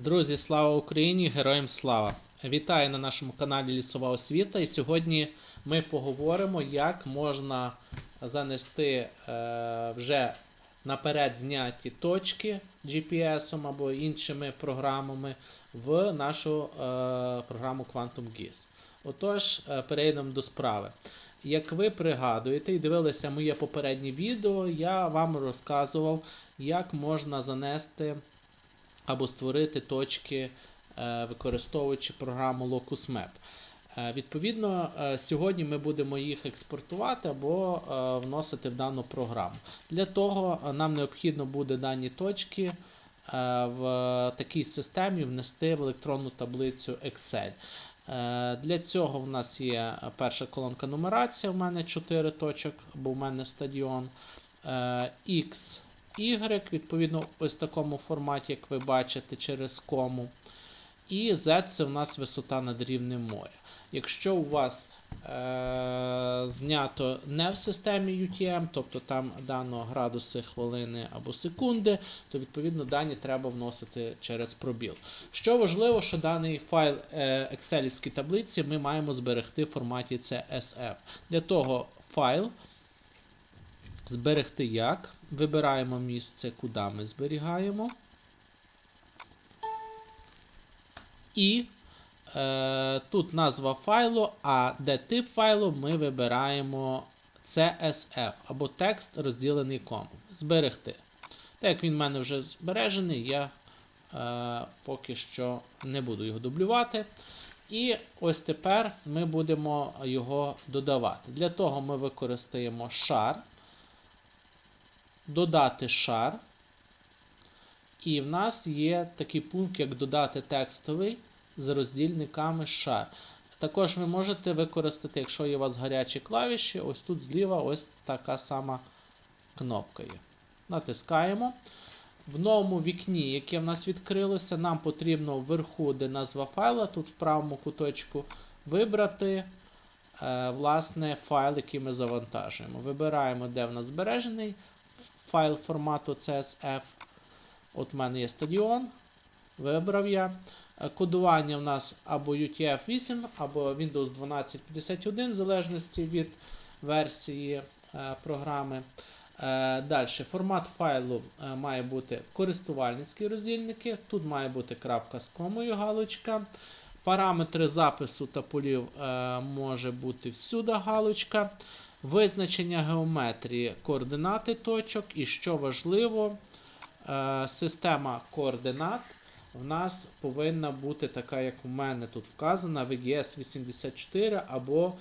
Друзі, слава Україні! Героям слава! Вітаю на нашому каналі Лісова освіта. І сьогодні ми поговоримо, як можна занести е, вже наперед зняті точки GPS або іншими програмами в нашу е, програму Quantum GIS. Отож, е, перейдемо до справи. Як ви пригадуєте і дивилися моє попереднє відео, я вам розказував, як можна занести або створити точки, е, використовуючи програму LocusMap. Е, Відповідно, е, сьогодні ми будемо їх експортувати або вносити в дану програму. Для того нам необхідно буде дані точки в такій системі внести в електронну таблицю Excel. Для цього в нас є перша колонка нумерація, в мене 4 точок, бо в мене стадіон. X, Y, відповідно, ось в такому форматі, як ви бачите, через кому. І Z це в нас висота над рівнем моря. Якщо у вас е- знято не в системі UTM, тобто там дано градуси, хвилини або секунди, то відповідно дані треба вносити через пробіл. Що важливо, що даний файл е- Excel таблиці ми маємо зберегти в форматі CSV. Для того файл зберегти як. Вибираємо місце, куди ми зберігаємо. І е, тут назва файлу, а де тип файлу ми вибираємо CSF або текст розділений комом. Зберегти. Так як він в мене вже збережений, я е, поки що не буду його дублювати. І ось тепер ми будемо його додавати. Для того ми використаємо шар, додати шар. І в нас є такий пункт, як додати текстовий з роздільниками шар. Також ви можете використати, якщо є у вас гарячі клавіші, ось тут зліва ось така сама кнопка є. Натискаємо. В новому вікні, яке в нас відкрилося, нам потрібно вверху, де назва файла, тут в правому куточку, вибрати е, власне, файл, який ми завантажуємо. Вибираємо, де в нас збережений файл формату CSF. От в мене є стадіон. Вибрав я. Е, Кодування в нас або UTF-8, або Windows 1251, в залежності від версії е, програми. Е, Далі, формат файлу е, має бути користувальницькі роздільники. Тут має бути крапка з комою галочка. Параметри запису та полів е, може бути всюди галочка. Визначення геометрії координати точок. І що важливо, е, система координат в нас повинна бути така, як у мене тут вказана, VGS 84 або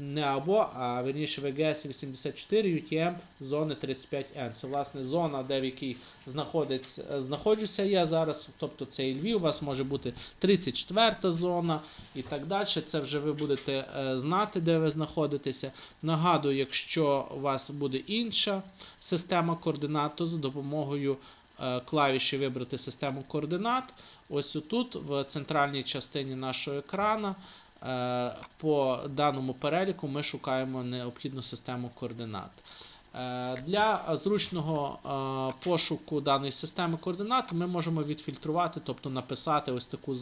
не або, а верніше VGS 84 UTM зони 35N. Це власне зона, де в якій знаходжуся я зараз, тобто це і Львів, у вас може бути 34 зона і так далі. Це вже ви будете е, знати, де ви знаходитеся. Нагадую, якщо у вас буде інша система координат, то за допомогою е, клавіші вибрати систему координат. Ось тут, в центральній частині нашого екрана, е, по даному переліку ми шукаємо необхідну систему координат. Е, Для зручного е, пошуку даної системи координат ми можемо відфільтрувати, тобто написати ось таку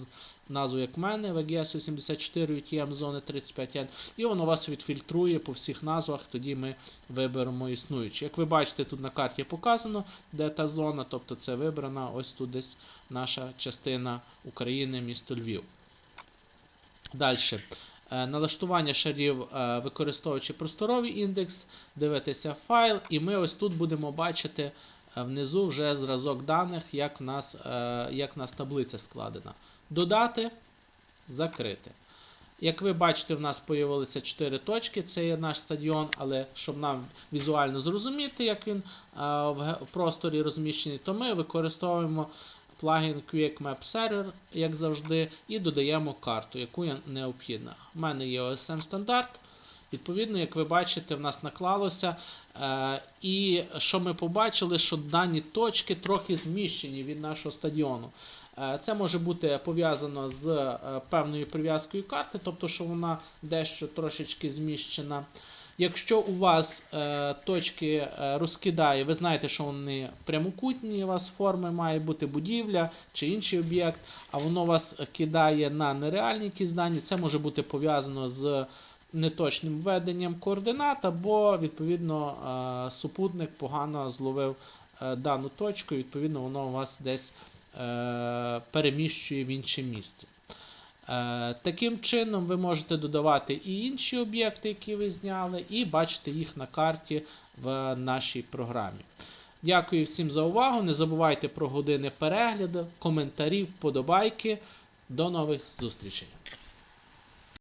назву, як в мене, VGS 84 UTM зони 35N, і воно вас відфільтрує по всіх назвах, тоді ми виберемо існуючі. Як ви бачите, тут на карті показано, де та зона, тобто це вибрана ось тут десь наша частина України, місто Львів. Далі. Налаштування шарів, е, використовуючи просторовий індекс, дивитися файл, і ми ось тут будемо бачити е, внизу вже зразок даних, як в нас, е, як в нас таблиця складена. Додати, закрити. Як ви бачите, в нас з'явилися 4 точки, це є наш стадіон, але щоб нам візуально зрозуміти, як він е, в просторі розміщений, то ми використовуємо плагін Quick Server, як завжди, і додаємо карту, яку є необхідна. У мене є OSM стандарт. Відповідно, як ви бачите, в нас наклалося. Е, і що ми побачили, що дані точки трохи зміщені від нашого стадіону. Е, Це може бути пов'язано з е, певною прив'язкою карти, тобто, що вона дещо трошечки зміщена. Якщо у вас е, точки е, розкидає, ви знаєте, що вони прямокутні, у вас форми має бути будівля чи інший об'єкт, а воно вас кидає на нереальні якісь дані, це може бути пов'язано з неточним введенням координат, або, відповідно, е, супутник погано зловив е, дану точку, і відповідно воно у вас десь е, переміщує в інше місце. Е, Таким чином, ви можете додавати і інші об'єкти, які ви зняли, і бачити їх на карті в нашій програмі. Дякую всім за увагу. Не забувайте про години перегляду, коментарі, вподобайки. До нових зустрічей!